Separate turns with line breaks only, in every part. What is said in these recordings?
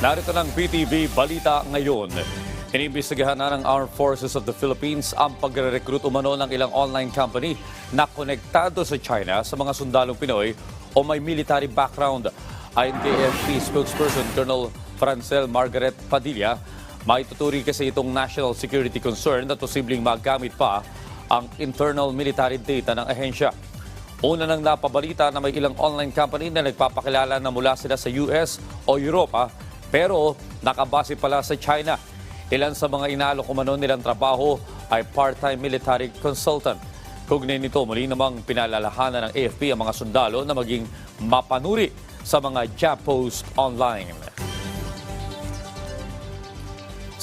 Narito ng PTV Balita ngayon. Iniimbestigahan na ng Armed Forces of the Philippines ang pagre-recruit umano ng ilang online company na konektado sa China sa mga sundalong Pinoy o may military background. AFP spokesperson Colonel Francel Margaret Padilla, maituturi kasi itong national security concern na posibleng magamit pa ang internal military data ng ahensya. Una nang napabalita na may ilang online company na nagpapakilala na mula sila sa US o Europa pero nakabase pala sa China. Ilan sa mga inalok umano nilang trabaho ay part-time military consultant. Kugnay nito, muli namang pinalalahanan ng AFP ang mga sundalo na maging mapanuri sa mga job post online.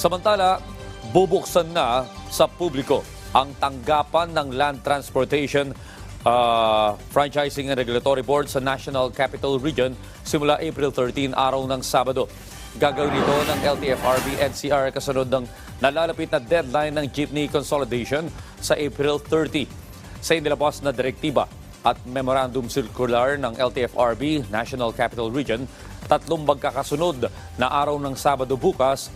Samantala, bubuksan na sa publiko ang tanggapan ng Land Transportation uh, Franchising and Regulatory Board sa National Capital Region simula April 13, araw ng Sabado. Gagawin ito ng LTFRB NCR kasunod ng nalalapit na deadline ng jeepney consolidation sa April 30. Sa inilabas na direktiba at memorandum circular ng LTFRB National Capital Region, tatlong magkakasunod na araw ng Sabado bukas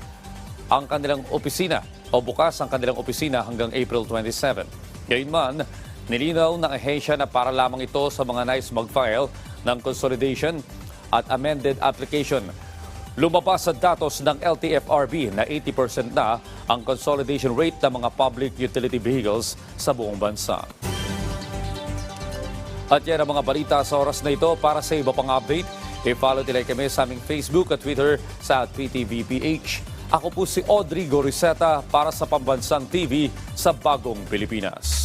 ang kanilang opisina o bukas ang kanilang opisina hanggang April 27. Gayunman, nilinaw ng ahensya na para lamang ito sa mga nais mag-file ng consolidation at amended application. Lumabas sa datos ng LTFRB na 80% na ang consolidation rate ng mga public utility vehicles sa buong bansa. At yan ang mga balita sa oras na ito. Para sa iba pang update, i-follow nila kami sa aming Facebook at Twitter sa PTVPH. Ako po si Audrey Goriseta para sa Pambansang TV sa Bagong Pilipinas.